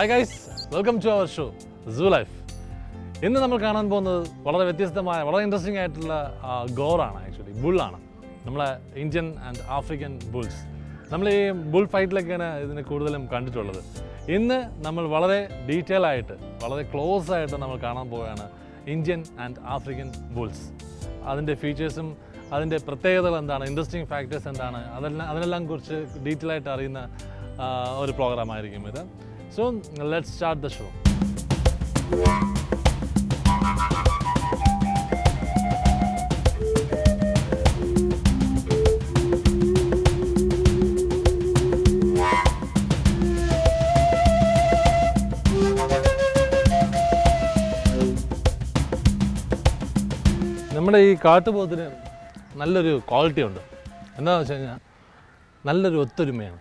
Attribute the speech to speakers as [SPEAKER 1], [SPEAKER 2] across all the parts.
[SPEAKER 1] Hi guys welcome to our show zoo life ഇന്ന് നമ്മൾ കാണാൻ പോകുന്നത് വളരെ വ്യത്യസ്തമായ വളരെ ഇൻട്രസ്റ്റിംഗ് ആയിട്ടുള്ള ഗോറാണ് ആക്ച്വലി ബുള്ളാണ്. നമ്മളെ ഇന്ത്യൻ ആൻഡ് ആഫ്രിക്കൻ ബുൾസ് നമ്മൾ ഈ ബുൾ ഫൈറ്റിലൊക്കെയാണ് ഇതിനെ കൂടുതലും കണ്ടിട്ടുള്ളത്. ഇന്ന് നമ്മൾ വളരെ ഡീറ്റെയിൽ ആയിട്ട് വളരെ ക്ലോസ് ആയിട്ട് നമ്മൾ കാണാൻ പോവുകയാണ് ഇന്ത്യൻ ആൻഡ് ആഫ്രിക്കൻ ബുൾസ് അതിന്റെ ഫീച്ചേഴ്സും അതിന്റെ പ്രത്യേകതകൾ എന്താണ് ഇൻട്രസ്റ്റിംഗ് ഫാക്ടേഴ്സ് എന്താണ് അതെല്ലാം അതിനെല്ലാം കുറിച്ച് ഡീറ്റെയിൽ ആയിട്ട് അറിയുന്ന ഒരു പ്രോഗ്രാം ആയിരിക്കും ഇത്. So let's start the show. നമ്മുടെ ഈ കാട്ടുപോത്തിന് നല്ലൊരു ക്വാളിറ്റി ഉണ്ട് എന്താണെന്ന് വെച്ച് കഴിഞ്ഞാൽ നല്ലൊരു ഒത്തൊരുമയാണ്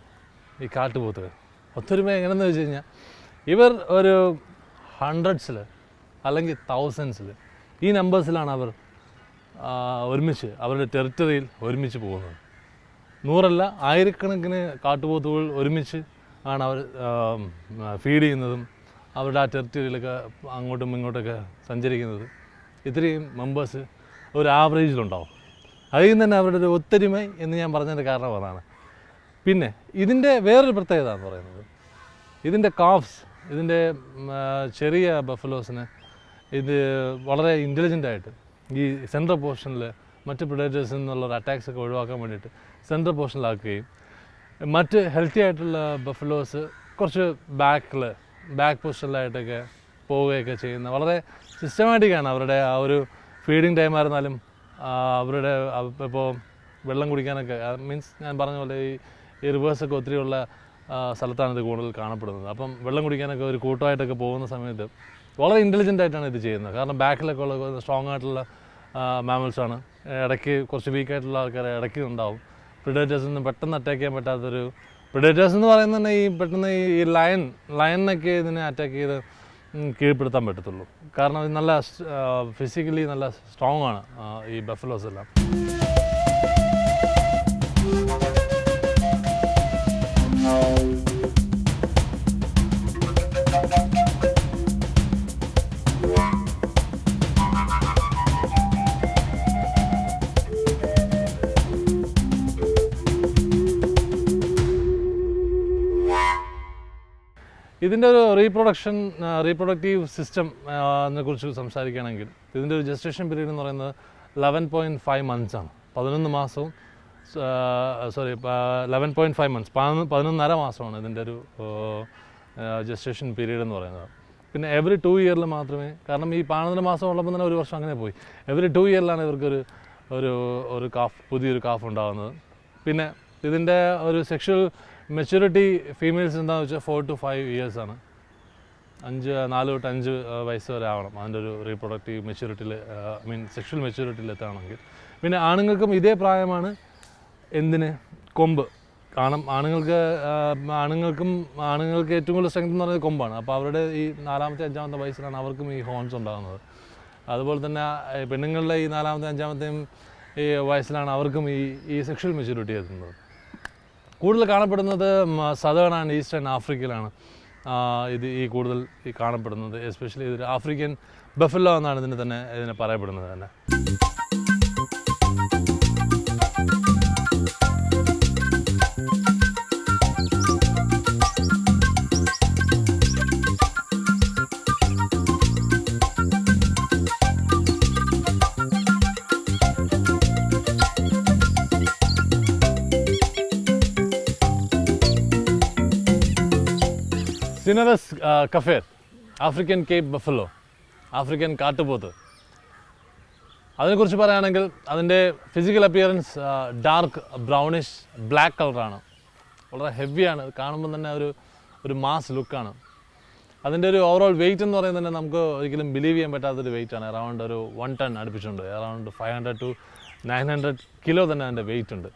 [SPEAKER 1] ഈ കാട്ടുപോത്തുകൾ ഒത്തൊരുമ എങ്ങനെയെന്ന് വെച്ച് കഴിഞ്ഞാൽ ഇവർ ഒരു ഹൺഡ്രഡ്സിൽ അല്ലെങ്കിൽ തൗസൻഡ്സിൽ ഈ നമ്പേഴ്സിലാണ് അവർ ഒരുമിച്ച് അവരുടെ ടെറിട്ടറിയിൽ ഒരുമിച്ച് പോകുന്നത്. നൂറല്ല ആയിരക്കണക്കിന് കാട്ടുപോത്തുകൾ ഒരുമിച്ച് ആണ് അവർ ഫീഡ് ചെയ്യുന്നതും അവരുടെ ആ ടെറിറ്ററിയിലൊക്കെ അങ്ങോട്ടും ഇങ്ങോട്ടൊക്കെ സഞ്ചരിക്കുന്നത്. ഇത്രയും മെമ്പേഴ്സ് ഒരു ആവറേജിലുണ്ടാവും അതിൽ നിന്ന് തന്നെ അവരുടെ ഒരു ഒത്തൊരുമ എന്ന് ഞാൻ പറഞ്ഞതിന്റെ കാരണം അതാണ്. പിന്നെ ഇതിന്റെ വേറൊരു പ്രത്യേകത എന്ന് പറയുന്നത് ഇതിന്റെ കാഫ്സ് ഇതിന്റെ ചെറിയ ബഫലോസിന് ഇത് വളരെ ഇന്റലിജന്റ് ആയിട്ട് ഈ സെൻട്രൽ പോർഷനിൽ മറ്റ് പ്രൊഡേറ്റേഴ്സിൽ നിന്നുള്ള അറ്റാക്സ് ഒക്കെ ഒഴിവാക്കാൻ വേണ്ടിയിട്ട് സെൻട്രൽ പോർഷനിലാക്കുകയും മറ്റ് ഹെൽത്തി ആയിട്ടുള്ള ബഫലോസ് കുറച്ച് ബാക്കിൽ ബാക്ക് പൊസിഷനിലായിട്ടൊക്കെ പോവുകയൊക്കെ ചെയ്യുന്ന വളരെ സിസ്റ്റമാറ്റിക്കാണ് അവരുടെ ആ ഒരു ഫീഡിങ് ടൈം ആയിരുന്നാലും അവരുടെ ഇപ്പോൾ വെള്ളം കുടിക്കാനൊക്കെ മീൻസ് ഞാൻ പറഞ്ഞ പോലെ ഈ ഈ റിവേഴ്സൊക്കെ ഒത്തിരിയുള്ള സ്ഥലത്താണ് ഇത് കൂടുതൽ കാണപ്പെടുന്നത്. അപ്പം വെള്ളം കുടിക്കാനൊക്കെ ഒരു കൂട്ടമായിട്ടൊക്കെ പോകുന്ന സമയത്ത് വളരെ ഇന്റലിജന്റ് ആയിട്ടാണ് ഇത് ചെയ്യുന്നത്. കാരണം ബാക്കിലൊക്കെ ഉള്ള സ്ട്രോങ് ആയിട്ടുള്ള മാമൽസാണ് ഇടയ്ക്ക് കുറച്ച് വീക്ക് ആയിട്ടുള്ള ആൾക്കാർ ഇടയ്ക്ക് ഉണ്ടാവും. പ്രിഡേറ്റേഴ്സ് നിന്ന് പെട്ടെന്ന് അറ്റാക്ക് ചെയ്യാൻ പറ്റാത്തൊരു പ്രിഡേറ്റേഴ്സ് എന്ന് പറയുന്നത് തന്നെ ഈ പെട്ടെന്ന് ഈ ലയൺ ലയണിനൊക്കെ ഇതിനെ അറ്റാക്ക് ചെയ്ത് കീഴ്പ്പെടുത്താൻ പറ്റത്തുള്ളൂ. കാരണം ഇത് നല്ല ഫിസിക്കലി നല്ല സ്ട്രോങ് ആണ് ഈ ബഫലോസ് എല്ലാം. ഇതിന്റെ ഒരു റീപ്രൊഡക്ഷൻ റീപ്രൊഡക്റ്റീവ് സിസ്റ്റം എന്നെ കുറിച്ച് സംസാരിക്കുകയാണെങ്കിൽ ഇതിന്റെ ഒരു ജസ്റ്റേഷൻ പീരീഡ് എന്ന് പറയുന്നത് ലെവൻ പോയിന്റ് ഫൈവ് മന്ത്സ് ആണ്. പതിനൊന്ന് മാസവും sorry eleven point five months പതിനൊന്നര മാസമാണ് ഇതിന്റെ ഒരു ജസ്റ്റേഷൻ പീരീഡ് എന്ന് പറയുന്നത്. പിന്നെ എവറി ടു ഇയറിൽ മാത്രമേ കാരണം ഈ പതിനൊന്നര മാസം ഉള്ളപ്പോൾ തന്നെ ഒരു വർഷം അങ്ങനെ പോയി. എവറി ടു ഇയറിലാണ് ഇവർക്കൊരു ഒരു ഒരു കാഫ് പുതിയൊരു കാഫ് ഉണ്ടാകുന്നത് പിന്നെ ഇതിന്റെ ഒരു സെക്ഷൽ മെച്യൂരിറ്റി ഫീമെയിൽസ് എന്താണെന്ന് വെച്ചാൽ ഫോർ ടു ഫൈവ് ഇയേഴ്സ് ആണ്. അഞ്ച് നാല് തൊട്ട് അഞ്ച് വയസ്സ് വരെ ആവണം. അതിന്റെ ഒരു റീപ്രൊഡക്റ്റീവ് മെച്യൂരിറ്റിയിൽ ഐ മീൻ സെക്ഷൽ മെച്യൂരിറ്റിയിൽ എത്തുകയാണെങ്കിൽ പിന്നെ ആണുങ്ങൾക്കും ഇതേ പ്രായമാണ്. എന്തിന്? കൊമ്പ്. കാരണം ആണുങ്ങൾക്ക് ആണുങ്ങൾക്കും ആണുങ്ങൾക്ക് ഏറ്റവും കൂടുതൽ സ്ട്രെങ്ത് എന്ന് പറയുന്നത് കൊമ്പാണ്. അപ്പോൾ അവരുടെ ഈ നാലാമത്തെ അഞ്ചാമത്തെ വയസ്സിലാണ് അവർക്കും ഈ ഹോൺസ് ഉണ്ടാകുന്നത്. അതുപോലെ തന്നെ പെണ്ണുങ്ങളുടെ ഈ നാലാമത്തെ അഞ്ചാമത്തെയും ഈ വയസ്സിലാണ് അവർക്കും ഈ ഈ സെക്ഷൽ മെച്യൂരിറ്റി എത്തുന്നത്. കൂടുതൽ കാണപ്പെടുന്നത് സദേൺ ആൻഡ് ഈസ്റ്റേൺ ആഫ്രിക്കയിലാണ്. ഇത് ഈ കൂടുതൽ ഈ കാണപ്പെടുന്നത്. എസ്പെഷ്യലി ഇതൊരു ആഫ്രിക്കൻ ബഫല്ലോ എന്നാണ് ഇതിന് തന്നെ ഇതിനെ പറയപ്പെടുന്നത് തന്നെ. Syncerus caffer African cape buffalo African കാട്ടുപോത്ത്. അതിനെക്കുറിച്ച് പറയുകയാണെങ്കിൽ അതിന്റെ physical appearance dark brownish black കളറാണ് വളരെ ഹെവിയാണ് കാണുമ്പോൾ തന്നെ ഒരു ഒരു മാസ് ലുക്കാണ് അതിന്റെ ഒരു ഓവറോൾ വെയിറ്റ് എന്ന് പറയുന്നത് തന്നെ നമുക്ക് ഒരിക്കലും ബിലീവ് ചെയ്യാൻ പറ്റാത്തൊരു വെയിറ്റാണ് അറൗണ്ട് ഒരു one ton അടുപ്പിച്ചുണ്ട് around five hundred to nine hundred kilo തന്നെ അതിന്റെ വെയിറ്റ് ഉണ്ട്.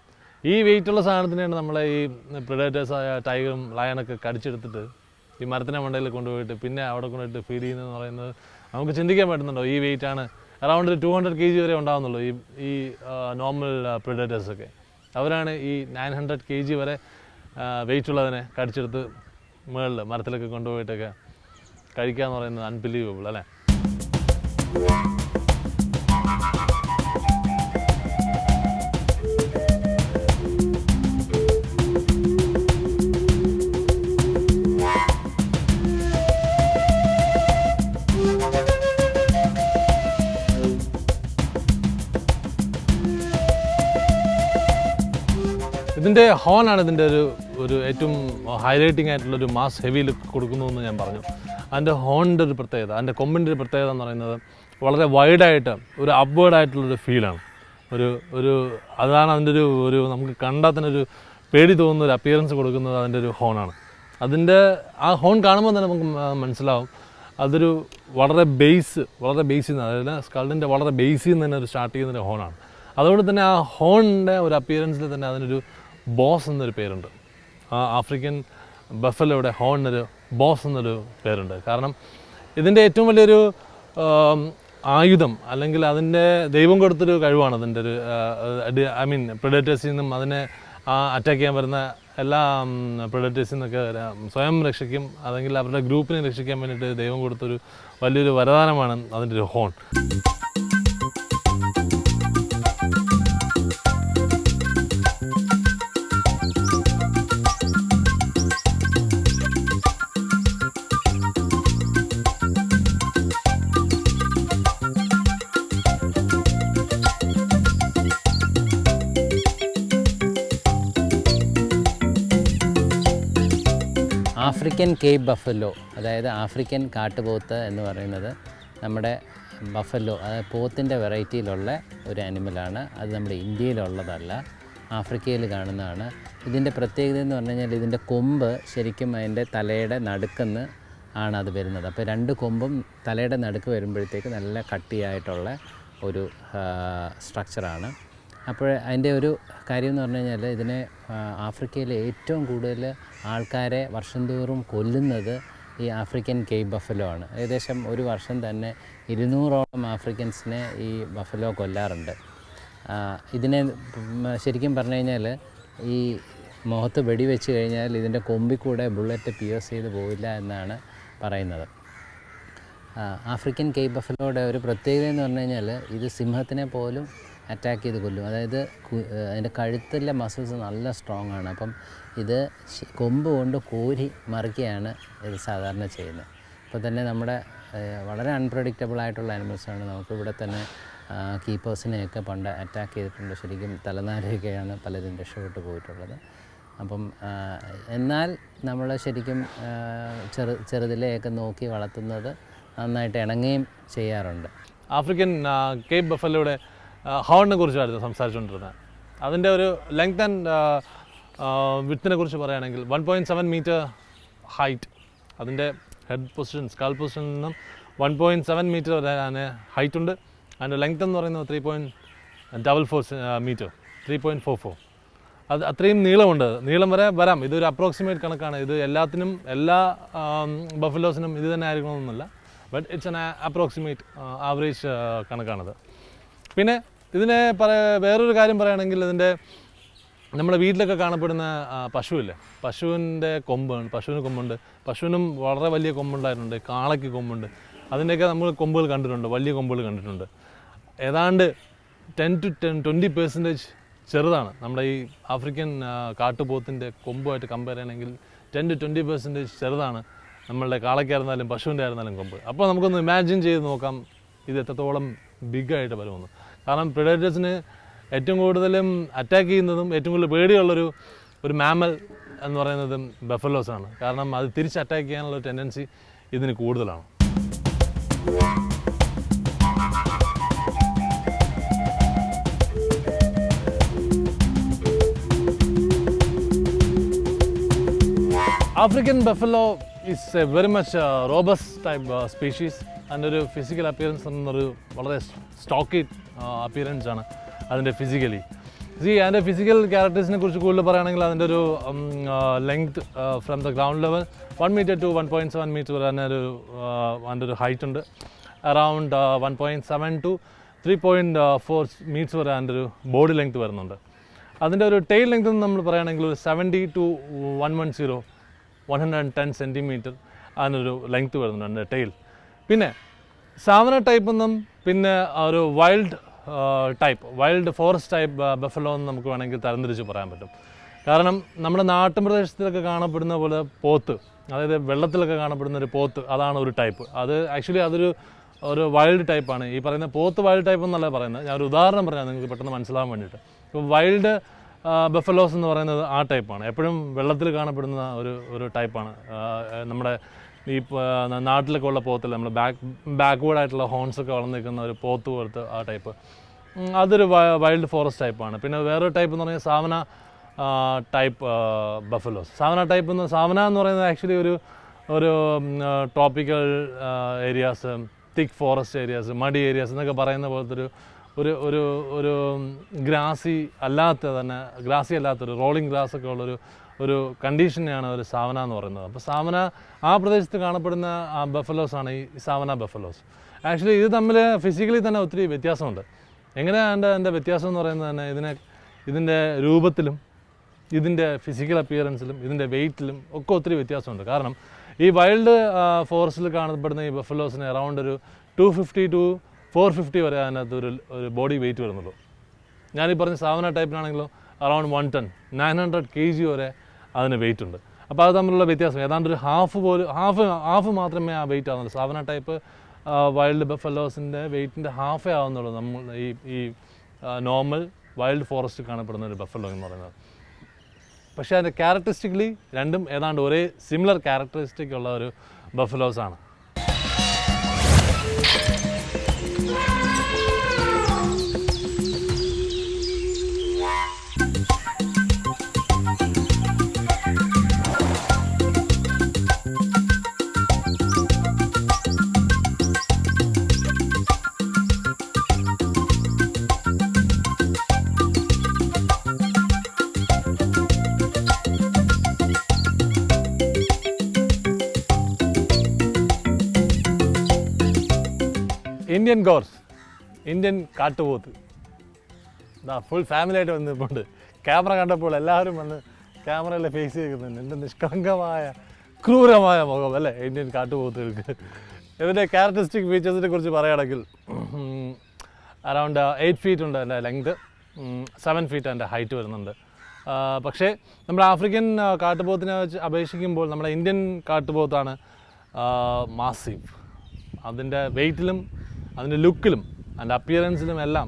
[SPEAKER 1] ഈ വെയിറ്റുള്ള സാധനത്തിനെയാണ് നമ്മളെ ഈ പ്രിഡേറ്റേഴ്സായ ടൈഗറും ലയണൊക്കെ കടിച്ചെടുത്തിട്ട് ഈ മരത്തിന്റെ മണ്ടയിൽ കൊണ്ടുപോയിട്ട് പിന്നെ അവിടെ കൊണ്ടുപോയിട്ട് ഫീഡ് ചെയ്യുന്നതെന്ന് പറയുന്നത് നമുക്ക് ചിന്തിക്കാൻ പറ്റുന്നുണ്ടോ? ഈ വെയിറ്റ് ആണ് around two hundred K G വരെ ഉണ്ടാകുന്നുള്ളൂ ഈ ഈ നോർമൽ പ്രിഡേറ്റേഴ്സൊക്കെ അവരാണ് ഈ നയൻ ഹൺഡ്രഡ് കെ ജി വരെ വെയിറ്റ് ഉള്ളതിനെ കടിച്ചെടുത്ത് മുകളിൽ മരത്തിലൊക്കെ കൊണ്ടുപോയിട്ടൊക്കെ കഴിക്കുക എന്ന് പറയുന്നത് അൺബിലീവബിൾ അല്ലേ? ഇതിന്റെ ഹോണാണ് ഇതിന്റെ ഒരു ഒരു ഏറ്റവും ഹൈലൈറ്റിംഗ് ആയിട്ടുള്ള ഒരു മാസ് ഹെവി ലുക്ക് കൊടുക്കുന്നു എന്ന് ഞാൻ പറഞ്ഞു. അതിന്റെ ഹോണിന്റെ ഒരു പ്രത്യേകത അതിന്റെ കൊമ്പിന്റെ ഒരു പ്രത്യേകത എന്ന് പറയുന്നത് വളരെ വൈഡായിട്ട് ഒരു അപ്വേർഡ് ആയിട്ടുള്ളൊരു ഫീലാണ് ഒരു ഒരു അതാണ് അതിന്റെ ഒരു ഒരു നമുക്ക് കണ്ടാൽ തന്നെ ഒരു പേടി തോന്നുന്ന ഒരു അപ്പിയറൻസ് കൊടുക്കുന്നത് അതിന്റെ ഒരു ഹോണാണ്. അതിന്റെ ആ ഹോൺ കാണുമ്പോൾ തന്നെ നമുക്ക് മനസ്സിലാവും. അതൊരു വളരെ ബേസ് വളരെ ബേസിൽ നിന്ന് അതായത് സ്കൾഡിന്റെ വളരെ ബേസിൽ നിന്ന് തന്നെ ഒരു സ്റ്റാർട്ട് ചെയ്യുന്ന ഒരു ഹോണാണ്. അതുകൊണ്ട് തന്നെ ആ ഹോണിന്റെ ഒരു അപ്പിയറൻസിൽ തന്നെ അതിനൊരു ബോസ് എന്നൊരു പേരുണ്ട്. ആ ആഫ്രിക്കൻ ബഫലോയുടെ ഹോണിനൊരു ബോസ് എന്നൊരു പേരുണ്ട്. കാരണം ഇതിന്റെ ഏറ്റവും വലിയൊരു ആയുധം അല്ലെങ്കിൽ അതിന്റെ ദൈവം കൊടുത്തൊരു കഴിവാണ് അതിന്റെ ഒരു ഐ മീൻ പ്രിഡേറ്റേഴ്സിൽ നിന്നും അതിനെ അറ്റാക്ക് ചെയ്യാൻ വരുന്ന എല്ലാ പ്രിഡേറ്റേഴ്സിൽ നിന്നൊക്കെ സ്വയം രക്ഷിക്കും അല്ലെങ്കിൽ അവരുടെ ഗ്രൂപ്പിനെ രക്ഷിക്കാൻ വേണ്ടിയിട്ട് ദൈവം കൊടുത്തൊരു വലിയൊരു വരദാനമാണ് അതിന്റെ ഒരു ഹോൺ.
[SPEAKER 2] ആഫ്രിക്കൻ കേപ്പ് ബഫല്ലോ അതായത് ആഫ്രിക്കൻ കാട്ടുപോത്ത് എന്ന് പറയുന്നത് നമ്മുടെ ബഫല്ലോ അതായത് പോത്തിന്റെ വെറൈറ്റിയിലുള്ള ഒരു അനിമലാണ് അത് നമ്മുടെ ഇന്ത്യയിലുള്ളതല്ല ആഫ്രിക്കയിൽ കാണുന്നതാണ്. ഇതിന്റെ പ്രത്യേകത എന്ന് പറഞ്ഞു കഴിഞ്ഞാൽ ഇതിന്റെ കൊമ്പ് ശരിക്കും അതിന്റെ തലയുടെ നടുക്കെന്ന് ആണ് അത് വരുന്നത്. അപ്പോൾ രണ്ട് കൊമ്പും തലയുടെ നടുക്ക് വരുമ്പോഴത്തേക്ക് നല്ല കട്ടിയായിട്ടുള്ള ഒരു സ്ട്രക്ചറാണ് അപ്പോൾ അതിന്റെ ഒരു കാര്യം എന്ന് പറഞ്ഞു കഴിഞ്ഞാൽ ഇതിനെ ആഫ്രിക്കയിലെ ഏറ്റവും കൂടുതൽ ആൾക്കാരെ വർഷം തോറും കൊല്ലുന്നത് ഈ ആഫ്രിക്കൻ കെയ് ബഫലോ ആണ്. ഏകദേശം ഒരു വർഷം തന്നെ ഇരുന്നൂറോളം ആഫ്രിക്കൻസിനെ ഈ ബഫലോ കൊല്ലാറുണ്ട്. ഇതിനെ ശരിക്കും പറഞ്ഞു കഴിഞ്ഞാൽ ഈ മുഖത്ത് വെടിവെച്ച് കഴിഞ്ഞാൽ ഇതിന്റെ കൊമ്പിൽ കൂടെ ബുള്ളറ്റ് പിയേഴ്സ് ചെയ്ത് പോവില്ല എന്നാണ് പറയുന്നത്. ആഫ്രിക്കൻ കെയ് ബഫലോയുടെ ഒരു പ്രത്യേകത എന്ന് പറഞ്ഞു കഴിഞ്ഞാൽ ഇത് സിംഹത്തിനെ പോലും അറ്റാക്ക് ചെയ്ത് കൊല്ലും. അതായത് അതിന്റെ കഴുത്തിലെ മസിൽസ് നല്ല സ്ട്രോങ് ആണ്. അപ്പം ഇത് കൊമ്പ് കൊണ്ട് കോരി മറിക്കുകയാണ് ഇത് സാധാരണ ചെയ്യുന്നത്. അപ്പോൾ തന്നെ നമ്മുടെ വളരെ അൺപ്രഡിക്റ്റബിൾ ആയിട്ടുള്ള ആനിമൽസാണ് നമുക്ക് ഇവിടെ തന്നെ കീപ്പേഴ്സിനെയൊക്കെ പണ്ട് അറ്റാക്ക് ചെയ്തിട്ടുണ്ട്. ശരിക്കും തലനാരയൊക്കെയാണ് പലരും രക്ഷപ്പെട്ടു പോയിട്ടുള്ളത്. അപ്പം എന്നാൽ നമ്മൾ ശരിക്കും ചെറു ചെറുതിലെയൊക്കെ നോക്കി വളർത്തുന്നത് നന്നായിട്ട് ഇണങ്ങുകയും ചെയ്യാറുണ്ട്.
[SPEAKER 1] ആഫ്രിക്കൻ കേപ്പ് ബഫലോയുടെ ഹോണിനെ കുറിച്ചായിരുന്നു സംസാരിച്ചുകൊണ്ടിരുന്നത്. അതിന്റെ ഒരു ലെങ്ത് ആൻഡ് വിത്തിനെ കുറിച്ച് പറയുകയാണെങ്കിൽ one point seven meter height അതിന്റെ ഹെഡ് പൊസിഷൻ സ്കാൾ പൊസിഷനിൽ നിന്നും വൺ പോയിന്റ് സെവൻ മീറ്റർ വരെ അതിന് ഹൈറ്റ് ഉണ്ട്. അതിന്റെ ലെങ്ത് എന്ന് പറയുന്നത് three point double four meter three point four four അത് അത്രയും നീളമുണ്ട്. നീളം വരെ വരാം. ഇതൊരു അപ്രോക്സിമേറ്റ് കണക്കാണ്. ഇത് എല്ലാത്തിനും എല്ലാ ബഫലോസിനും ഇത് തന്നെ ആയിരിക്കണമെന്നില്ല but it's an approximate average കണക്കാണത്. പിന്നെ ഇതിനെ പറ വേറൊരു കാര്യം പറയുകയാണെങ്കിൽ ഇതിന്റെ നമ്മുടെ വീട്ടിലൊക്കെ കാണപ്പെടുന്ന പശുവില്ലേ? പശുവിന്റെ കൊമ്പാണ് പശുവിന് കൊമ്പുണ്ട്. പശുവിനും വളരെ വലിയ കൊമ്പുണ്ടായിട്ടുണ്ട് കാളയ്ക്ക് കൊമ്പുണ്ട്. അതിന്റെയൊക്കെ നമ്മൾ കൊമ്പുകൾ കണ്ടിട്ടുണ്ട് വലിയ കൊമ്പുകൾ കണ്ടിട്ടുണ്ട്. ഏതാണ്ട് ten to ten twenty percentage ചെറുതാണ്. നമ്മുടെ ഈ ആഫ്രിക്കൻ കാട്ടുപോത്തിന്റെ കൊമ്പുമായിട്ട് കമ്പയർ ചെയ്യണമെങ്കിൽ ടെൻ ടു ട്വന്റി പെർസെന്റേജ് ചെറുതാണ്. നമ്മളുടെ കാളയ്ക്കായിരുന്നാലും പശുവിന്റെ ആയിരുന്നാലും കൊമ്പ്. അപ്പോൾ നമുക്കൊന്ന് ഇമാജിൻ ചെയ്ത് നോക്കാം ഇത് എത്രത്തോളം ബിഗ് ആയിട്ട് വരുമെന്ന്. കാരണം പ്രിഡേറ്റേഴ്സിന് ഏറ്റവും കൂടുതലും അറ്റാക്ക് ചെയ്യുന്നതും ഏറ്റവും കൂടുതൽ പേടിയുള്ളൊരു ഒരു മാമൽ എന്ന് പറയുന്നതും ബഫലോസാണ് കാരണം അത് തിരിച്ച് അറ്റാക്ക് ചെയ്യാനുള്ള ടെൻഡൻസി ഇതിന് കൂടുതലാണ്. African buffalo is a very much robust type species അതിന്റെ ഒരു ഫിസിക്കൽ അപ്പിയറൻസ് എന്നൊരു വളരെ സ്റ്റോക്കി അപ്പിയറൻസ് ആണ് അതിന്റെ ഫിസിക്കലി സി അതിന്റെ ഫിസിക്കൽ ക്യാരക്ടേഴ്സിനെ കുറിച്ച് കൂടുതൽ പറയുകയാണെങ്കിൽ അതിന്റെ ഒരു length from the ground level one meter to one point seven meter വരെ അതിന്റെ ഒരു uh, അതിന്റെ ഒരു ഹൈറ്റ് ഉണ്ട്. Around one point seven to three point four meter വരെ അതിന്റെ ഒരു ബോഡി ലെങ്ത് വരുന്നുണ്ട്. അതിന്റെ ഒരു ടെയിൽ ലെങ്ത് നമ്മൾ പറയുകയാണെങ്കിൽ ഒരു seventy to one one zero one hundred ten centimeter അതിനൊരു ലെങ്ത് വരുന്നുണ്ട് ടൈൽ പിന്നെ സാവന ടൈപ്പ് എന്നും പിന്നെ ഒരു wild type wild forest type buffalo എന്ന് നമുക്ക് വേണമെങ്കിൽ തരംതിരിച്ച് പറയാൻ പറ്റും. കാരണം നമ്മുടെ നാട്ടുപ്രദേശത്തിലൊക്കെ കാണപ്പെടുന്ന പോലെ പോത്ത് അതായത് വെള്ളത്തിലൊക്കെ കാണപ്പെടുന്ന ഒരു പോത്ത് അതാണ് ഒരു ടൈപ്പ് അത് ആക്ച്വലി അതൊരു ഒരു വൈൽഡ് ടൈപ്പാണ് ഈ പറയുന്ന പോത്ത് വൈൽഡ് ടൈപ്പ് എന്നല്ല പറയുന്നത്. ഞാൻ ഒരു ഉദാഹരണം പറഞ്ഞാൽ നിങ്ങൾക്ക് പെട്ടെന്ന് മനസ്സിലാകാൻ വേണ്ടിയിട്ട്. ഇപ്പോൾ വൈൽഡ് ബഫലോസ് എന്ന് പറയുന്നത് ആ ടൈപ്പാണ് എപ്പോഴും വെള്ളത്തിൽ കാണപ്പെടുന്ന ഒരു ഒരു ടൈപ്പാണ് നമ്മുടെ ഈ നാട്ടിലൊക്കെ ഉള്ള പോത്തിൽ നമ്മൾ ബാക്ക് ബാക്ക്വേഡ് ആയിട്ടുള്ള ഹോൺസ് ഒക്കെ വളർന്നു നിൽക്കുന്ന ഒരു പോത്ത് പോലത്തെ ആ ടൈപ്പ് അതൊരു വൈൽഡ് ഫോറസ്റ്റ് ടൈപ്പാണ് പിന്നെ വേറൊരു ടൈപ്പ് എന്ന് പറഞ്ഞാൽ savanna type buffaloes savanna type എന്ന് സാവന എന്ന് പറയുന്നത് ആക്ച്വലി ഒരു ഒരു tropical areas thick forest areas മടി ഏരിയാസ് എന്നൊക്കെ പറയുന്ന പോലത്തെ ഒരു ഒരു ഒരു ഒരു ഗ്രാസി അല്ലാത്ത തന്നെ ഗ്രാസി അല്ലാത്തൊരു റോളിംഗ് ഗ്രാസ് ഒക്കെ ഉള്ളൊരു ഒരു കണ്ടീഷനെയാണ് ഒരു സാവന എന്ന് പറയുന്നത്. അപ്പോൾ സാവന ആ പ്രദേശത്ത് കാണപ്പെടുന്ന ആ ബഫലോസാണ് ഈ സാവന ബഫലോസ്. ആക്ച്വലി ഇത് തമ്മിൽ ഫിസിക്കലി തന്നെ ഒത്തിരി വ്യത്യാസമുണ്ട്. എങ്ങനെയാണ് എന്റെ വ്യത്യാസം എന്ന് പറയുന്നത് തന്നെ ഇതിനെ ഇതിന്റെ രൂപത്തിലും ഇതിന്റെ ഫിസിക്കൽ അപ്പിയറൻസിലും ഇതിന്റെ വെയിറ്റിലും ഒക്കെ ഒത്തിരി വ്യത്യാസമുണ്ട്. കാരണം ഈ വൈൽഡ് ഫോറസ്റ്റിൽ കാണപ്പെടുന്ന ഈ ബഫലോസിന് അറൗണ്ട് ഒരു two fifty to four fifty വരെ അതിനകത്ത് ഒരു ഒരു ബോഡി വെയിറ്റ് വരുന്നുള്ളൂ. ഞാനീ പറഞ്ഞ savanna ടൈപ്പിനാണെങ്കിലും around one ton nine hundred K G വരെ അതിന് വെയിറ്റ് ഉണ്ട്. അപ്പോൾ അത് തമ്മിലുള്ള വ്യത്യാസം ഏതാണ്ട് ഒരു ഹാഫ് പോലും ഹാഫ് ഹാഫ് മാത്രമേ ആ വെയിറ്റ് ആവുന്നുള്ളൂ. സാവന ടൈപ്പ് വൈൽഡ് ബഫലോസിന്റെ വെയിറ്റിന്റെ ഹാഫേ ആവുന്നുള്ളൂ നമ്മൾ ഈ ഈ നോർമൽ വൈൽഡ് ഫോറസ്റ്റ് കാണപ്പെടുന്ന ഒരു ബഫലോ എന്ന് പറയുന്നത്. പക്ഷേ അതിന്റെ ക്യാരക്ടറിസ്റ്റിക്കലി രണ്ടും ഏതാണ്ട് ഒരേ സിമിലർ ക്യാരക്ടറിസ്റ്റിക് ഉള്ള ഒരു ബഫലോസ് ഇന്ത്യൻ ഗോർസ് ഇന്ത്യൻ കാട്ടുപോത്ത് ഇതാ ഫുൾ ഫാമിലി ആയിട്ട് വന്ന് ക്യാമറ കണ്ടപ്പോൾ എല്ലാവരും വന്ന് ക്യാമറയിലെ ഫേസ് ചെയ്യുന്നുണ്ട് എന്റെ നിഷ്കളങ്കമായ ക്രൂരമായ മുഖം അല്ലേ ഇന്ത്യൻ കാട്ടുപോത്തുകൾക്ക് ഇതിന്റെ ക്യാരക്ടറിസ്റ്റിക് ഫീച്ചേഴ്സിനെ കുറിച്ച് പറയുകയാണെങ്കിൽ അറൗണ്ട് എയ്റ്റ് ഫീറ്റ് ഉണ്ട് എന്റെ ലെങ്ത് സെവൻ ഫീറ്റ് എന്റെ ഹൈറ്റ് വരുന്നുണ്ട്. പക്ഷേ നമ്മൾ ആഫ്രിക്കൻ കാട്ടുപോത്തിനെ വെച്ച് അപേക്ഷിക്കുമ്പോൾ നമ്മുടെ ഇന്ത്യൻ കാട്ടുപോത്താണ് മാസീവ് അതിന്റെ വെയിറ്റിലും അതിന്റെ ലുക്കിലും അതിന്റെ അപ്പിയറൻസിലും എല്ലാം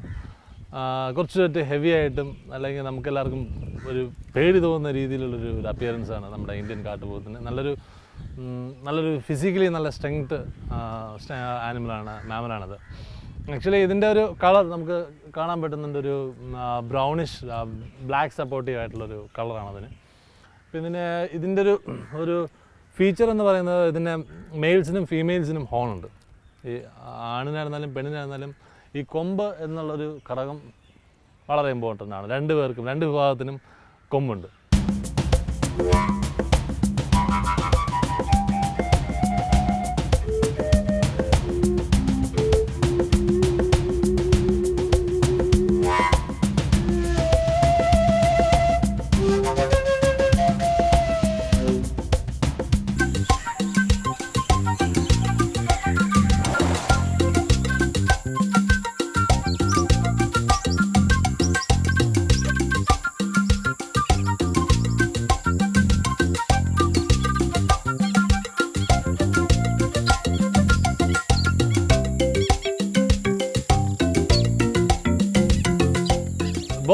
[SPEAKER 1] ആ, കുറച്ച് ഹെവി ആയിട്ടും അല്ലെങ്കിൽ നമുക്ക് എല്ലാവർക്കും ഒരു പേടി തോന്നുന്ന രീതിയിലുള്ളൊരു ഒരു അപ്പിയറൻസാണ് നമ്മുടെ ഇന്ത്യൻ കാട്ടുപോത്തിന് നല്ലൊരു നല്ലൊരു ഫിസിക്കലി നല്ല സ്ട്രെങ്ത് ആനിമലാണ് മാമലാണത് ആക്ച്വലി ഇതിന്റെ ഒരു കളർ നമുക്ക് കാണാൻ പറ്റുന്നുണ്ട് ഒരു ബ്രൗണിഷ് ബ്ലാക്ക് സപ്പോർട്ടീവ് ആയിട്ടുള്ളൊരു കളറാണ് അതിന് അപ്പോൾ ഇതിന് ഇതിന്റെ ഒരു ഒരു ഫീച്ചർ എന്ന് പറയുന്നത് ഇതിന്റെ മെയിൽസിനും ഫീമെയിൽസിനും ഹോണുണ്ട് ഈ ആണിനായിരുന്നാലും പെണ്ണിനായിരുന്നാലും ഈ കൊമ്പ് എന്നുള്ളൊരു ഘടകം വളരെ ഇമ്പോർട്ടന്റ് ആണ്. രണ്ട് പേർക്കും രണ്ട് വിഭാഗത്തിനും കൊമ്പുണ്ട്.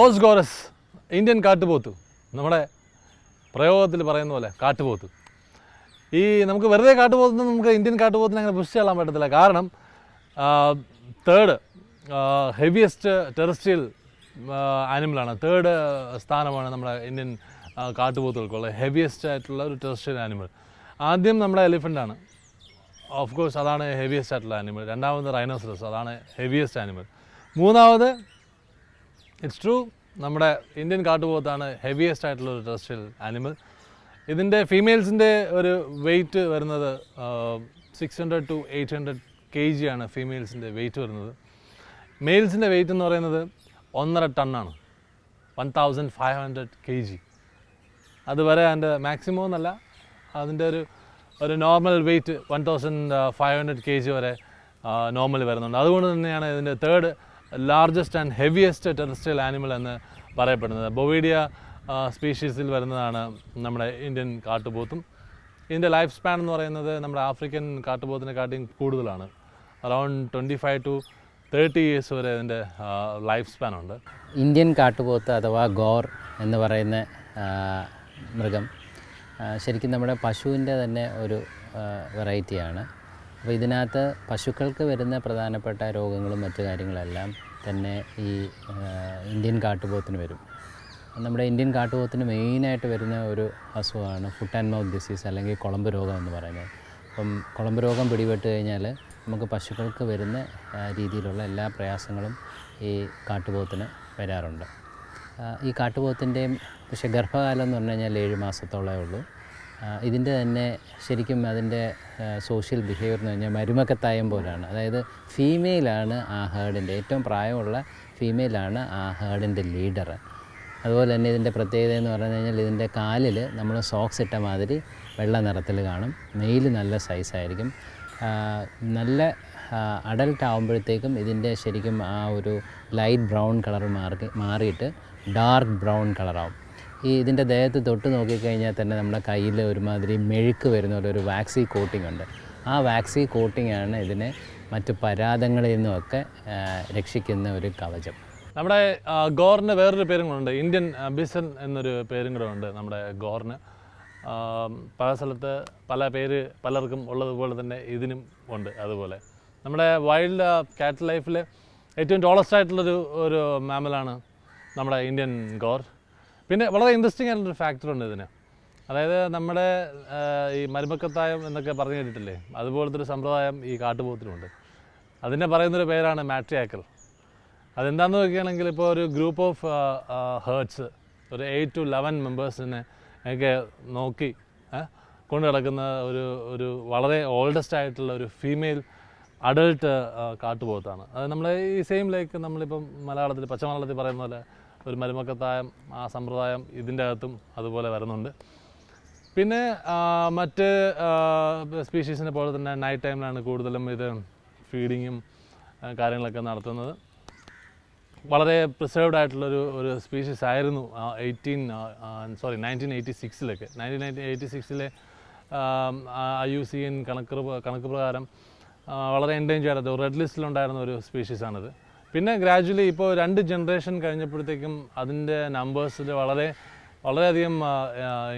[SPEAKER 1] ബോസ് ഗോറസ് ഇന്ത്യൻ കാട്ടുപോത്ത്. നമ്മുടെ പ്രയോഗത്തിൽ പറയുന്ന പോലെ കാട്ടുപോത്ത്. ഈ നമുക്ക് വെറുതെ കാട്ടുപോത്തിന് നമുക്ക് ഇന്ത്യൻ കാട്ടുപോത്തിന് അങ്ങനെ പുഷ് ചെയ്യാൻ പറ്റത്തില്ല. കാരണം തേർഡ് ഹെവിയസ്റ്റ് ടെറസ്ട്രിയൽ ആനിമലാണ് തേർഡ് സ്ഥാനമാണ് നമ്മുടെ ഇന്ത്യൻ കാട്ടുപോത്തുകൾക്കുള്ള ഹെവിയസ്റ്റ് ആയിട്ടുള്ള ഒരു ടെറസ്ട്രിയൽ ആനിമൽ ആദ്യം നമ്മുടെ എലിഫന്റാണ് ഓഫ് കോഴ്സ് അതാണ് ഹെവിയസ്റ്റ് ആയിട്ടുള്ള ആനിമൽ രണ്ടാമത് റൈനോസറസ് അതാണ് ഹെവിയസ്റ്റ് ആനിമൽ മൂന്നാമത് ഇറ്റ്സ് ട്രൂ നമ്മുടെ ഇന്ത്യൻ കാട്ടുപോത്താണ് ഹെവിയസ്റ്റ് ആയിട്ടുള്ള ഒരു ടെറസ്ട്രിയൽ ആനിമൽ ഇതിന്റെ ഫീമെയിൽസിന്റെ ഒരു വെയിറ്റ് വരുന്നത് six hundred to eight hundred K G ആണ് ഫീമെയിൽസിന്റെ വെയിറ്റ് വരുന്നത്. മെയിൽസിന്റെ വെയിറ്റ് എന്ന് പറയുന്നത് ഒന്നര ടണ്ണാണ് one thousand five hundred K G അതുവരെ അതിന്റെ മാക്സിമം എന്നല്ല അതിന്റെ ഒരു ഒരു normal weight one thousand five hundred K G വരെ നോർമൽ വരുന്നുണ്ട്. അതുകൊണ്ട് തന്നെയാണ് ഇതിന്റെ third largest and heaviest terrestrial animal എന്ന് പറയപ്പെടുന്നത്. ബൊവീഡിയ സ്പീഷീസിൽ വരുന്നതാണ് നമ്മുടെ ഇന്ത്യൻ കാട്ടുപോത്തും. ഇതിന്റെ ലൈഫ് സ്പാൻ എന്ന് പറയുന്നത് നമ്മുടെ ആഫ്രിക്കൻ കാട്ടുപോത്തിനെക്കാട്ടിയും കൂടുതലാണ്. Around twenty five to thirty years വരെ ഇതിന്റെ ലൈഫ് സ്പാൻ ഉണ്ട്.
[SPEAKER 2] ഇന്ത്യൻ കാട്ടുപോത്ത് അഥവാ ഗോർ എന്ന് പറയുന്ന മൃഗം ശരിക്കും നമ്മുടെ പശുവിന്റെ തന്നെ ഒരു വെറൈറ്റിയാണ് അപ്പോൾ ഇതിനകത്ത് പശുക്കൾക്ക് വരുന്ന പ്രധാനപ്പെട്ട രോഗങ്ങളും മറ്റു കാര്യങ്ങളെല്ലാം തന്നെ ഈ ഇന്ത്യൻ കാട്ടുപോത്തിന് വരും. നമ്മുടെ ഇന്ത്യൻ കാട്ടുപോത്തിന് മെയിനായിട്ട് വരുന്ന ഒരു അസുഖമാണ് ഫുട്ട് ആൻഡ് മൗത്ത് ഡിസീസ് അല്ലെങ്കിൽ കുളമ്പ് രോഗം എന്ന് പറയുന്നത്. അപ്പം കുളമ്പ് രോഗം പിടിപെട്ട് കഴിഞ്ഞാൽ നമുക്ക് പശുക്കൾക്ക് വരുന്ന രീതിയിലുള്ള എല്ലാ പ്രയാസങ്ങളും ഈ കാട്ടുപോത്തിന് വരാറുണ്ട്. ഈ കാട്ടുപോത്തിന്റെയും പക്ഷേ ഗർഭകാലം എന്ന് പറഞ്ഞു കഴിഞ്ഞാൽ ഏഴ് മാസത്തോളമേ ഉള്ളൂ. ഇതിന്റെ തന്നെ ശരിക്കും അതിന്റെ സോഷ്യൽ ബിഹേവിയർ എന്ന് പറഞ്ഞാൽ മരുമക്കത്തായം പോലാണ്. അതായത് ഫീമെയിലാണ് ആ ഹേർഡിന്റെ ഏറ്റവും പ്രായമുള്ള ഫീമെയിലാണ് ആ ഹേർഡിന്റെ ലീഡർ അതുപോലെ തന്നെ ഇതിന്റെ പ്രത്യേകത എന്ന് പറഞ്ഞു കഴിഞ്ഞാൽ ഇതിന്റെ കാലിൽ നമ്മൾ സോക്സ് ഇട്ട മാതിരി വെള്ള നിറത്തിൽ കാണും. മെയിൽ നല്ല സൈസായിരിക്കും നല്ല അഡൽട്ട് ആകുമ്പോഴത്തേക്കും ഇതിന്റെ ശരിക്കും ആ ഒരു ലൈറ്റ് ബ്രൗൺ കളർ മാറി മാറിയിട്ട് ഡാർക്ക് ബ്രൗൺ കളറാവും ഈ ഇതിന്റെ ദേഹത്ത് തൊട്ട് നോക്കിക്കഴിഞ്ഞാൽ തന്നെ നമ്മുടെ കയ്യിൽ ഒരുമാതിരി മെഴുക്ക് വരുന്ന പോലെ ഒരു വാക്സി കോട്ടിംഗ് ഉണ്ട്. ആ വാക്സി കോട്ടിംഗ് ആണ് ഇതിനെ മറ്റു പരാതങ്ങളിൽ നിന്നുമൊക്കെ രക്ഷിക്കുന്ന ഒരു കവചം.
[SPEAKER 1] നമ്മുടെ ഗോറിന് വേറൊരു പേരും കൂടെ ഉണ്ട്. ഇന്ത്യൻ ബിസൺ എന്നൊരു പേരും കൂടെ ഉണ്ട് നമ്മുടെ ഗോറിന്. പല സ്ഥലത്ത് പല പേര് പലർക്കും ഉള്ളതുപോലെ തന്നെ ഇതിനും ഉണ്ട് അതുപോലെ. നമ്മുടെ വൈൽഡ് കാറ്റ് ലൈഫിൽ ഏറ്റവും ടോളസ്റ്റ് ആയിട്ടുള്ളൊരു ഒരു മാമലാണ് നമ്മുടെ ഇന്ത്യൻ ഗോർ. പിന്നെ വളരെ ഇൻട്രസ്റ്റിംഗ് ആയിട്ടുള്ളൊരു ഫാക്ടർ ഉണ്ട് ഇതിന്. അതായത് നമ്മുടെ ഈ മരുമക്കത്തായം എന്നൊക്കെ പറഞ്ഞു കേട്ടിട്ടില്ലേ? അതുപോലത്തെ ഒരു സമ്പ്രദായം ഈ കാട്ടുപോത്തിനുണ്ട്. അതിനെ പറയുന്നൊരു പേരാണ് മാട്രിയാക്കൽ. അതെന്താണെന്ന് നോക്കുകയാണെങ്കിൽ ഇപ്പോൾ ഒരു ഗ്രൂപ്പ് ഓഫ് ഹേർട്സ് ഒരു എയ്റ്റ് ടു ലെവൻ മെമ്പേഴ്സിനെ ഒക്കെ നോക്കി കൊണ്ടു കിടക്കുന്ന ഒരു ഒരു വളരെ ഓൾഡസ്റ്റ് ആയിട്ടുള്ള ഒരു ഫീമെയിൽ അഡൾട്ട് കാട്ടുപോത്താണ്. അത് നമ്മളെ ഈ സെയിം ലൈക്ക് നമ്മളിപ്പം മലയാളത്തിൽ പച്ചമലയാളത്തിൽ പറയുന്ന പോലെ ഒരു മരുമക്കത്തായം ആ സമ്പ്രദായം ഇതിന്റെ അകത്തും അതുപോലെ വരുന്നുണ്ട്. പിന്നെ മറ്റ് സ്പീഷീസിനെ പോലെ തന്നെ നൈറ്റ് ടൈമിലാണ് കൂടുതലും ഇത് ഫീഡിങ്ങും കാര്യങ്ങളൊക്കെ നടത്തുന്നത്. വളരെ പ്രിസേർവ്ഡ് ആയിട്ടുള്ളൊരു ഒരു സ്പീഷീസ് ആയിരുന്നു എയ്റ്റീൻ സോറി നയന്റീൻ എയ്റ്റി സിക്സിലൊക്കെ നയന്റീൻ നയന്റീൻ എയ്റ്റി സിക്സിലെ ഐ യു സി എൻ കണക്ക് കണക്ക് പ്രകാരം വളരെ എൻഡേഞ്ചർ ആയിരുന്നു റെഡ് ലിസ്റ്റിലുണ്ടായിരുന്ന ഒരു സ്പീഷീസാണിത് പിന്നെ ഗ്രാജുവലി ഇപ്പോൾ രണ്ട് ജനറേഷൻ കഴിഞ്ഞപ്പോഴത്തേക്കും അതിന്റെ നമ്പേഴ്സിൽ വളരെ വളരെയധികം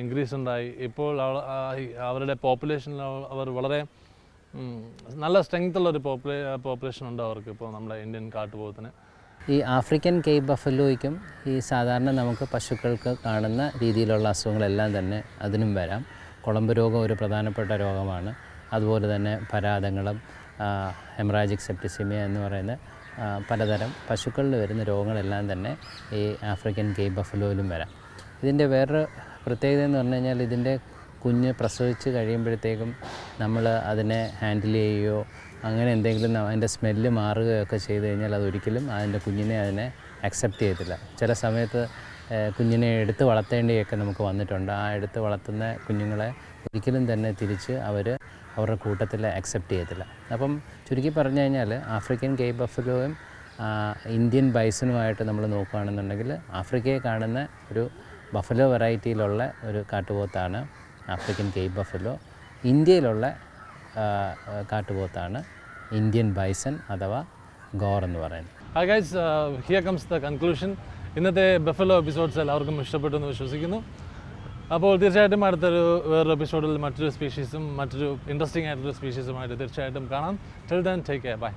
[SPEAKER 1] ഇൻക്രീസ് ഉണ്ടായി. ഇപ്പോൾ അവരുടെ പോപ്പുലേഷനിൽ അവർ വളരെ നല്ല സ്ട്രെങ്ത് ഉള്ളൊരു പോപ്പുലേ പോപ്പുലേഷൻ ഉണ്ട് അവർക്ക് ഇപ്പോൾ നമ്മുടെ ഇന്ത്യൻ കാട്ടുപോകത്തിന്.
[SPEAKER 2] ഈ ആഫ്രിക്കൻ കെയ് ബഫലോയ്ക്കും ഈ സാധാരണ നമുക്ക് പശുക്കൾക്ക് കാണുന്ന രീതിയിലുള്ള അസുഖങ്ങളെല്ലാം തന്നെ അതിനും വരാം. കുളമ്പ് രോഗം ഒരു പ്രധാനപ്പെട്ട രോഗമാണ്. അതുപോലെ തന്നെ പരാതങ്ങളും ഹെമറാജിക് സെപ്റ്റിസിമിയ എന്ന് പറയുന്ന പലതരം പശുക്കളിൽ വരുന്ന രോഗങ്ങളെല്ലാം തന്നെ ഈ ആഫ്രിക്കൻ ഗെയ് ബഫലോയിലും വരാം. ഇതിന്റെ വേറൊരു പ്രത്യേകത എന്ന് പറഞ്ഞു കഴിഞ്ഞാൽ ഇതിന്റെ കുഞ്ഞ് പ്രസവിച്ച് കഴിയുമ്പോഴത്തേക്കും നമ്മൾ അതിനെ ഹാൻഡിൽ ചെയ്യുകയോ അങ്ങനെ എന്തെങ്കിലും അതിന്റെ സ്മെല്ല് മാറുകയൊക്കെ ചെയ്ത് കഴിഞ്ഞാൽ അതൊരിക്കലും അതിന്റെ കുഞ്ഞിനെ അതിനെ അക്സെപ്റ്റ് ചെയ്യത്തില്ല. ചില സമയത്ത് കുഞ്ഞിനെ എടുത്ത് വളർത്തേണ്ടിയൊക്കെ നമുക്ക് വന്നിട്ടുണ്ട്. ആ എടുത്ത് വളർത്തുന്ന കുഞ്ഞുങ്ങളെ ഒരിക്കലും തന്നെ തിരിച്ച് അവർ അവരുടെ കൂട്ടത്തിൽ അക്സെപ്റ്റ് ചെയ്യത്തില്ല. അപ്പം ചുരുക്കി പറഞ്ഞു കഴിഞ്ഞാൽ ആഫ്രിക്കൻ ഗെയ് ബഫലോയും ഇന്ത്യൻ ബൈസനുമായിട്ട് നമ്മൾ നോക്കുകയാണെന്നുണ്ടെങ്കിൽ ആഫ്രിക്കയെ കാണുന്ന ഒരു ബഫലോ വെറൈറ്റിയിലുള്ള ഒരു കാട്ടുപോത്താണ് ആഫ്രിക്കൻ ഗെയ് ബഫലോ. ഇന്ത്യയിലുള്ള കാട്ടുപോത്താണ് ഇന്ത്യൻ ബൈസൺ അഥവാ ഗോർ എന്ന് പറയുന്നത്.
[SPEAKER 1] ഹിയർ കംസ് ദ കൺക്ലൂഷൻ ഇന്നത്തെ ബഫലോ എപ്പിസോഡ്സ് എല്ലാവർക്കും ഇഷ്ടപ്പെട്ടു എന്ന് വിശ്വസിക്കുന്നു. അപ്പോൾ തീർച്ചയായിട്ടും അടുത്തൊരു വേറൊരു എപ്പിസോഡിൽ മറ്റൊരു സ്പീഷീസും മറ്റൊരു ഇൻട്രസ്റ്റിംഗ് ആയിട്ടൊരു സ്പീഷീസുമായിട്ട് തീർച്ചയായിട്ടും കാണാം. Till then take care bye